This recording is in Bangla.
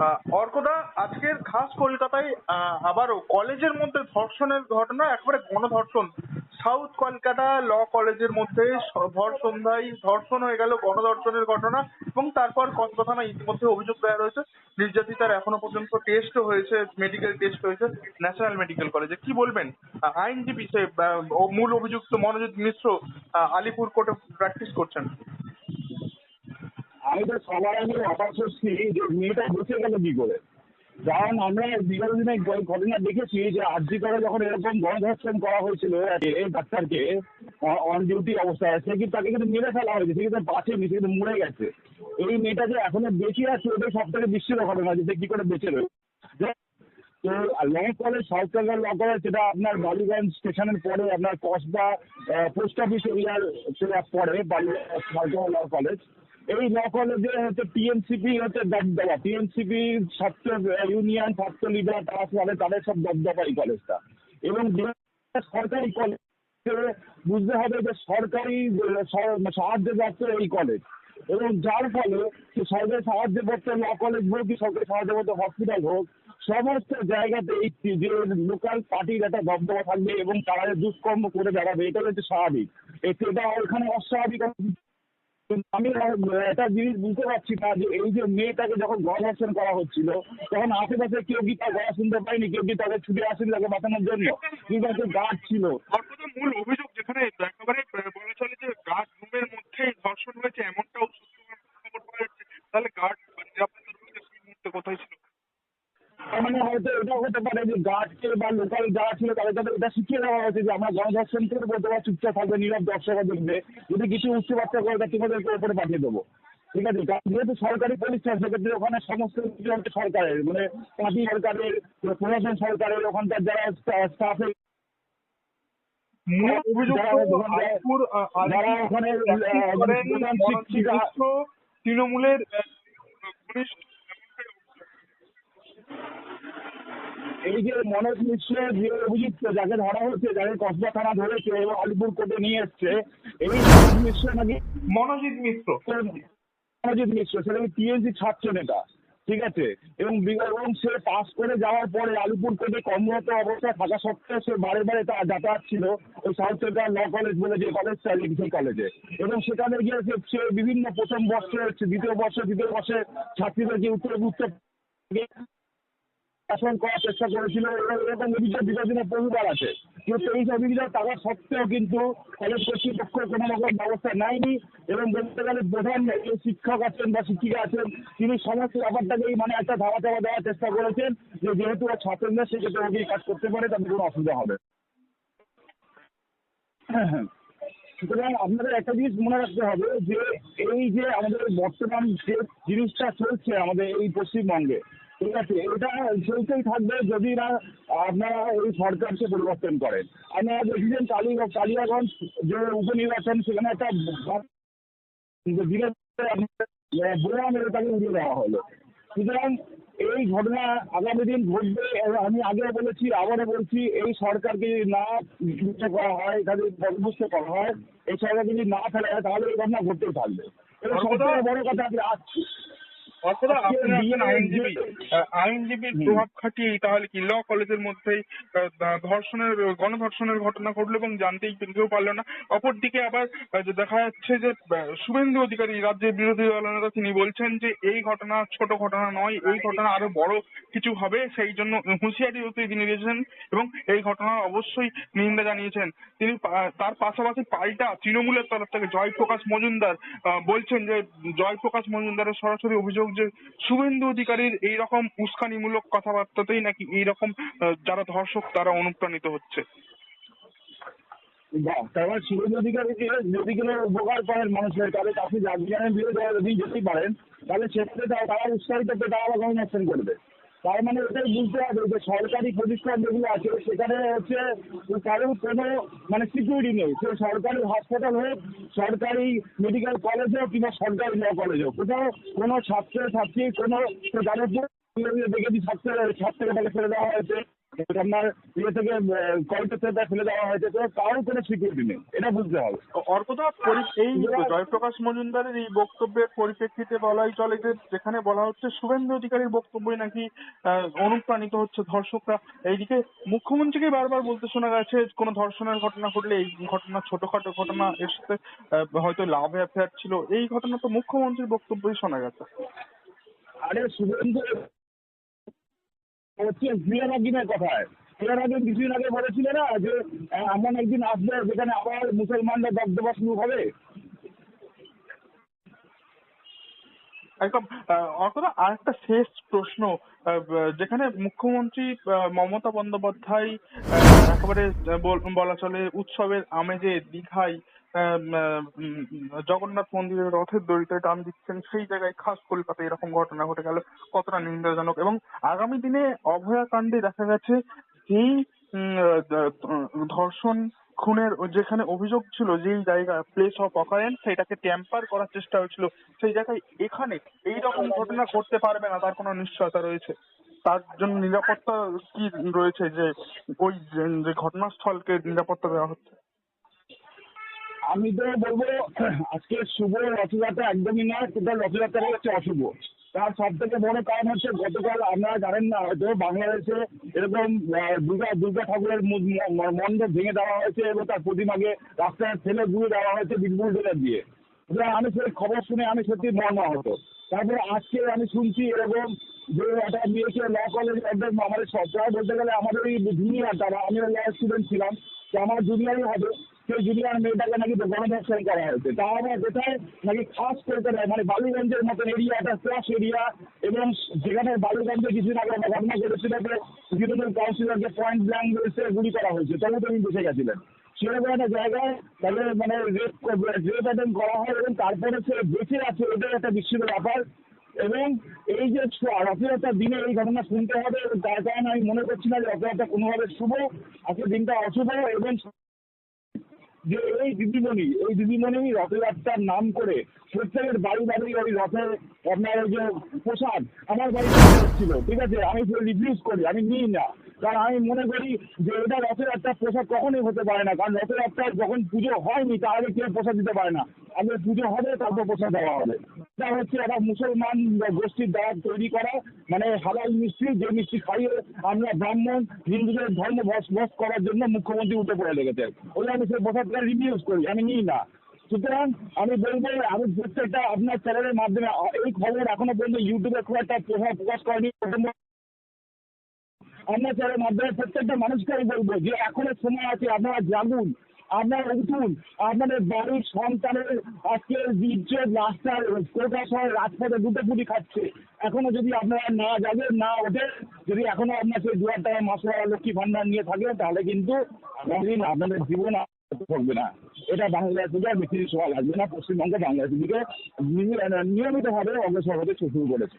আহ, অর্কদা আজকের খাস কলকাতায় আহ, আবারও কলেজের মধ্যে ধর্ষণের ঘটনা একেবারে গণধর্ষণ। সাউথ কলকাতা ল কলেজের মধ্যে ভর সন্ধ্যায় ধর্ষণ হয়ে গেল গণধর্ষণের ঘটনা এবং তারপর কসবা থানায় ইতিমধ্যে অভিযোগ দেওয়া হয়েছে নির্যাতিতার এখনও পর্যন্ত টেস্টও হয়েছে মেডিকেল টেস্ট হয়েছে ন্যাশনাল মেডিকেল কলেজে কি বলবেন? আইনজীবী সে মূল অভিযুক্ত মনোজিৎ মিশ্র আলিপুর কোর্টে প্র্যাকটিস করছেন। আমি তো সবার আগে অবাক হচ্ছি যে মেয়েটা বসে গেল কি করে? কারণ আমরা বিগত দিনে ঘটনা দেখেছি যে আর্জি করে যখন এরকম গণধর্ষণ করা হয়েছিল ডাক্তারকে অন ডিউটি অবস্থায়, সে কিন্তু তাকে কিন্তু মেরে ফেলা হয়েছে, সে কিন্তু বাঁচেনি, সে কিন্তু মরে গেছে। এই মেয়েটা যে এখনও বেঁচে আছে ওটাই সব থেকে বিস্মিত ঘটনা যে কি করে বেঁচে রয়েছে তো law college south Kolkata law college সেটা আপনার বালিগঞ্জ স্টেশনের পরে, আপনার কসবা পোস্ট অফিস এরিয়ার পরে, বালিগঞ্জ ল কলেজ এই কলেজে হচ্ছে টিএনসিপি হচ্ছে দবদবা টিএনসিপি ছাত্র ইউনিয়ন ছাত্র লিডার তারা চলে তাদের সব দবদবা এই কলেজটা। এবং সরকারি কলেজ বুঝতে হবে যে সরকারি সাহায্য প্রাপ্ত এই কলেজ। এবং যার ফলে সরকারি সাহায্য প্রাপ্ত ল কলেজ হোক কি সরকারি সাহায্য প্রাপ্ত হসপিটাল হোক, সমস্ত জায়গাতে এই যে লোকাল পার্টির একটা দবদবা থাকবে এবং তারা যে দুষ্কর্ম করে বেড়াবে, এটা হচ্ছে স্বাভাবিক। এটা এখানে অস্বাভাবিক আমি একটা জিনিস বুঝতে পারছি না যে এই যে মেয়েটাকে যখন গণধর্ষণ করা হচ্ছিল, তখন আশেপাশে কেউ কি তার গলা শুনতে পায়নি? কেউ কি তাকে ছুটে আসেনি তাকে বাঁচানোর জন্য? কিন্তু একটা গার্ড ছিল। মূল অভিযোগ যেখানে একেবারে বলা চলে যে গার্ড রুমের মধ্যে ধর্ষণ হয়েছে, এমনটাও সূত্র খবর পাওয়া যাচ্ছে তাহলে গার্ড নিরাপত্তা রক্ষী সেই মুহূর্তে কোথায় ছিল তার মানে হয়তো এটাও হতে পারে যে গার্ডকে বা লোকাল যারা ছিল তাদের তাদের এটা শিখিয়ে দেওয়া হয়েছে যে আমরা গণধর্ষণ করব তোমরা চুপচাপ থাকবে নীরব দর্শকরা দেখবে। যদি কিছু উচ্চ বাচ্চা করে তা তোমাদেরকে ওপরে পাঠিয়ে দেবো। ঠিক আছে? কারণ যেহেতু সরকারি প্রতিষ্ঠান সেক্ষেত্রে ওখানে সমস্ত কিছু হচ্ছে সরকারের। মানে পার্টি সরকারের প্রশাসন সরকারের ওখানকার যারা স্টাফের যারা ওখানে- আলিপুর আহ, যারা আলিপুর ওখানে practice আহ, করেন প্রধান মনোজিৎ শিক্ষিকা মিশ্র তৃণমূলের আহ, ঘনিষ্ঠ এমনটাই অভিযোগ। এই যে মনোজ মিশ্র যে অভিযুক্ত যাকে ধরা হচ্ছে যাকে কসবা থানা ধরেছে এবং আলিপুর কোর্টে নিয়ে এসছে এই মনোজ মিশ্র নাকি মনোজিৎ মিশ্র। মনোজিৎ মিশ্র সেটা টিএনসি ছাত্র নেতা ঠিক আছে? এবং এবং সে পাস করে যাওয়ার পরে আলিপুর কোর্টে কর্মরত অবস্থায় থাকা সত্ত্বেও সে বারে বারে তার যাতায়াত ছিল ওই সাউথ সেন্ট্রাল ল কলেজ বলে যে কলেজটা সেই কলেজে এবং সেখানে গিয়ে সে বিভিন্ন প্রথম বর্ষে দ্বিতীয় বর্ষে দ্বিতীয় বর্ষে ছাত্রীদেরকে উত্তর উত্তর শাসন করার চেষ্টা করেছিল এরকম অভিযোগ বিগত বহুবার আছে। কিন্তু এই অভিযোগ থাকা সত্ত্বেও কিন্তু কলেজ কর্তৃপক্ষ কোনো রকম ব্যবস্থা নেয়নি এবং বলতে গেলে প্রধান শিক্ষক আছেন বা শিক্ষিকা আছেন, তিনি সমস্ত ব্যাপারটাকেই মানে একটা ধারা চাপা দেওয়ার চেষ্টা করেছেন যে যেহেতু ছাত্রদের সেক্ষেত্রে ওকে কাজ করতে পারে তাদের কোনো অসুবিধা হবে। সুতরাং আপনাদের একটা জিনিস মনে রাখতে হবে যে, এই যে আমাদের বর্তমান যে জিনিসটা চলছে আমাদের এই পশ্চিমবঙ্গে ঠিক আছে এটা চলতেই থাকবে যদি না আপনারা এই সরকারকে পরিবর্তন করেন। আপনারা দেখেছেন কালী কালিয়াগঞ্জ যে উপনির্বাচন সেখানে একটা বোমা মেরে তাকে উড়িয়ে দেওয়া হলো। সুতরাং এই ঘটনা আগামী দিন ঘটবে আমি আগেও বলেছি আবারও বলছি এই সরকারকে যদি না করা হয় তাদের বরখাস্ত করা হয় এই সরকারকে যদি না ফেলা হয় তাহলে এই ঘটনা ঘটতেই থাকবে। বড় কথা আমি আসছি আপনি একজন আইনজীবী আইনজীবীর। প্রভাব খাটিয়ে তাহলে কি ল কলেজের মধ্যেই ধর্ষণের গণধর্ষণের ঘটনা ঘটলো এবং জানতেই কেউ পারল না অপরদিকে আবার দেখা যাচ্ছে যে শুভেন্দু অধিকারী রাজ্যের বিরোধী দলনেতা তিনি বলছেন যে এই ঘটনা ছোট ঘটনা নয় এই ঘটনা আরও বড় কিছু হবে সেই জন্য হুঁশিয়ারি হতে তিনি দিয়েছেন এবং এই ঘটনার অবশ্যই নিন্দা জানিয়েছেন তিনি তার পাশাপাশি পাল্টা তৃণমূলের তরফ থেকে জয়প্রকাশ মজুমদার বলছেন যে জয়প্রকাশ মজুমদারের সরাসরি অভিযোগ যে শুভেন্দু অধিকারীর এইরকম উস্কানিমূলক কথাবার্তাতেই নাকি এইরকম আহ, যারা ধর্ষক তারা অনুপ্রাণিত হচ্ছে? বাহ তারপর শুভেন্দু অধিকারী যদি কোনো উপকার করেন মানুষের তাহলে তাকে জাতীয় বিরোধী যদি যেতে পারেন তাহলে সেক্ষেত্রে তারা তারা উৎসাহিত পেতে তারা আবার অ্যাকশন করবে। তার মানে এটাই বুঝতে হবে যে সরকারি প্রতিষ্ঠান যেগুলো আছে, সেখানে হচ্ছে কারোর কোনো মানে সিকিউরিটি নেই। সে সরকারি হাসপাতাল হোক, সরকারি মেডিকেল কলেজ হোক, কিংবা সরকারি ল কলেজ হোক, কোথাও কোনো ছাত্র ছাত্রী কোনো উপর দেখেছি ছাত্র ছাত্রকে তাকে ফেলে দেওয়া হয়েছে। আপনার ইয়ে থেকে কলটা থেকে ফেলে দেওয়া হয়েছে তো তারও কোনো সিকিউরিটি নেই। এটা বুঝতে হবে। অর্কদা এই জয়প্রকাশ মজুমদারের এই বক্তব্যের পরিপ্রেক্ষিতে বলাই চলে যে যেখানে বলা হচ্ছে শুভেন্দু অধিকারীর বক্তব্যই নাকি অনুপ্রাণিত হচ্ছে ধর্ষকরা। এইদিকে মুখ্যমন্ত্রীকে বারবার বলতে শোনা গেছে কোনো ধর্ষণের ঘটনা ঘটলে এই ঘটনা ছোটখাটো ঘটনা এর সাথে হয়তো লাভ অ্যাফেয়ার ছিল। এই ঘটনা তো মুখ্যমন্ত্রীর বক্তব্যই শোনা গেছে। আরে শুভেন্দু হচ্ছে কথায়। কিছুদিন আগে বলেছিল না যে এমন একদিন আসবে যেখানে আবার মুসলমানরা দগ্ধবা শুরু হবে? একদম আর একটা শেষ প্রশ্ন যেখানে মুখ্যমন্ত্রী মমতা বন্দ্যোপাধ্যায় একেবারে বলা চলে উৎসবের আমেজে দীঘায় জগন্নাথ মন্দিরের রথের দড়িতে টান দিচ্ছেন, সেই জায়গায় খাস কলকাতায় এরকম ঘটনা ঘটে গেল। কতটা নিন্দাজনক। এবং আগামী দিনে অভয়াকাণ্ডে দেখা গেছে যেই ধর্ষণ খুনের যেখানে অভিযোগ ছিল যেই জায়গা প্লেস অফ অকারেন্স সেটাকে ট্যাম্পার করার চেষ্টা হয়েছিল, সেই জায়গায় এখানে এই রকম ঘটনা ঘটতে পারবে না, তার কোনো নিশ্চয়তা রয়েছে। তার জন্য নিরাপত্তা কি রয়েছে যে ওই যে- ঘটনাস্থলকে নিরাপত্তা দেওয়া হচ্ছে? আমি তো বলব, আজকে শুভ রথযাত্রা একদমই নয় টোটাল রথযাত্রা হচ্ছে অশুভ। তার সব থেকে বড় কারণ হচ্ছে গতকাল আপনারা জানেন না, হয়তো বাংলাদেশে এরকম দুর্গা দুর্গা ঠাকুরের মু- ম- মণ্ডপ ভেঙে দেওয়া হয়েছে এবং তার প্রতিমাকে রাস্তায় ফেলে ঘুরে দেওয়া হয়েছে বিলবুল দিয়ে। সুতরাং আমি সেই খবর শুনে আমি সত্যি মর্মাহত। তারপরে আজকে আমি শুনছি এরকম যে একটা মেয়েকে ল কলেজ একদম আমাদের সরকার বলতে গেলে আমাদের এই জুনিয়র তারা আমি ল স্টুডেন্ট ছিলাম, তো আমার জুনিয়রই হবে, সেই জুনিয়র মেয়েটাকে নাকি গণধর্ষণ করা হয়েছে। তা আবার কোথায় নাকি খাস কলকাতায় মানে বালুগঞ্জের মতন এরিয়া একটা ক্লাস এরিয়া এবং যেখানে বালুগঞ্জে কিছুদিন আগে একটা ঘটনা ঘটেছিল যে বিরোধী কাউন্সিলরকে পয়েন্ট ব্ল্যাঙ্ক এসে গুলি করা হয়েছে তবু তিনি বসে গেছিলেন। সেরকম একটা জায়গায় তাদের মানে রেপ রেপ অ্যাটেন্ড করা হয় এবং তারপরে সে বেঁচে আছে, এটাই একটা বিস্মিত ব্যাপার। এবং এই যে রথযাত্রার দিনে এই ঘটনা শুনতে হবে তার কারণে আমি মনে করছি না যে রথযাত্রা কোনোভাবে শুভ আজকে দিনটা অশুভ এবং যে এই দিদিমণি এই দিদিমণি রথযাত্রার নাম করে প্রত্যেকের বাড়ি বাড়ি ওই রথের আপনার ওই যে প্রসাদ আমার বাড়িতে ছিল, ঠিক আছে? আমি রিভিউজ করি, আমি নিই না। কারণ আমি মনে করি যে এটা রথযাত্রার প্রসাদ কখনোই হতে পারে না। কারণ রথযাত্রার যখন পুজো হয়নি, তার আগে কেউ প্রসাদ দিতে পারে না। আগে পুজো হবে, তারপর পোশাক দেওয়া হবে। এটা হচ্ছে একটা মুসলমান গোষ্ঠীর দ্বারা তৈরি করা মানে হালাল মিষ্টি, যে মিষ্টি খাইয়ে আমরা ব্রাহ্মণ, হিন্দুদের ধর্ম বস করার জন্য মুখ্যমন্ত্রী উঠে পড়ে লেগেছে। ওই আমি সেই প্রসাদটা রিভিউজ করি, আমি নিই না। সুতরাং আমি বলব আমি প্রত্যেকটা আপনার চ্যানেলের মাধ্যমে এই খবর এখনও পর্যন্ত ইউটিউবে খুব একটা প্রভাব প্রকাশ করেনি। চ্যানেলের মাধ্যমে প্রত্যেকটা মানুষকে আমি বলব যে এখনও সময় আছে, আপনারা জাগুন, আপনারা উঠুন। আপনাদের বাড়ির সন্তানের আজকে ইজ্জত রাস্তার কোটা শহর রাজপথে দুটো পুরি খাচ্ছে। এখনও যদি আপনারা না যাবেন না ওঠেন, যদি এখনও আপনার সেই দু হাজার টাকা মাসে লক্ষ্মী ভান্ডার নিয়ে থাকেন, তাহলে কিন্তু আগামীদিন আপনাদের জীবন থাকবে না। এটা বাংলাদেশ থেকে বেশি সওয়াল আসবে না, পশ্চিমবঙ্গ বাংলাদেশ দিকে নিয়মিতভাবে অগ্রসর হতে শুরু করেছে।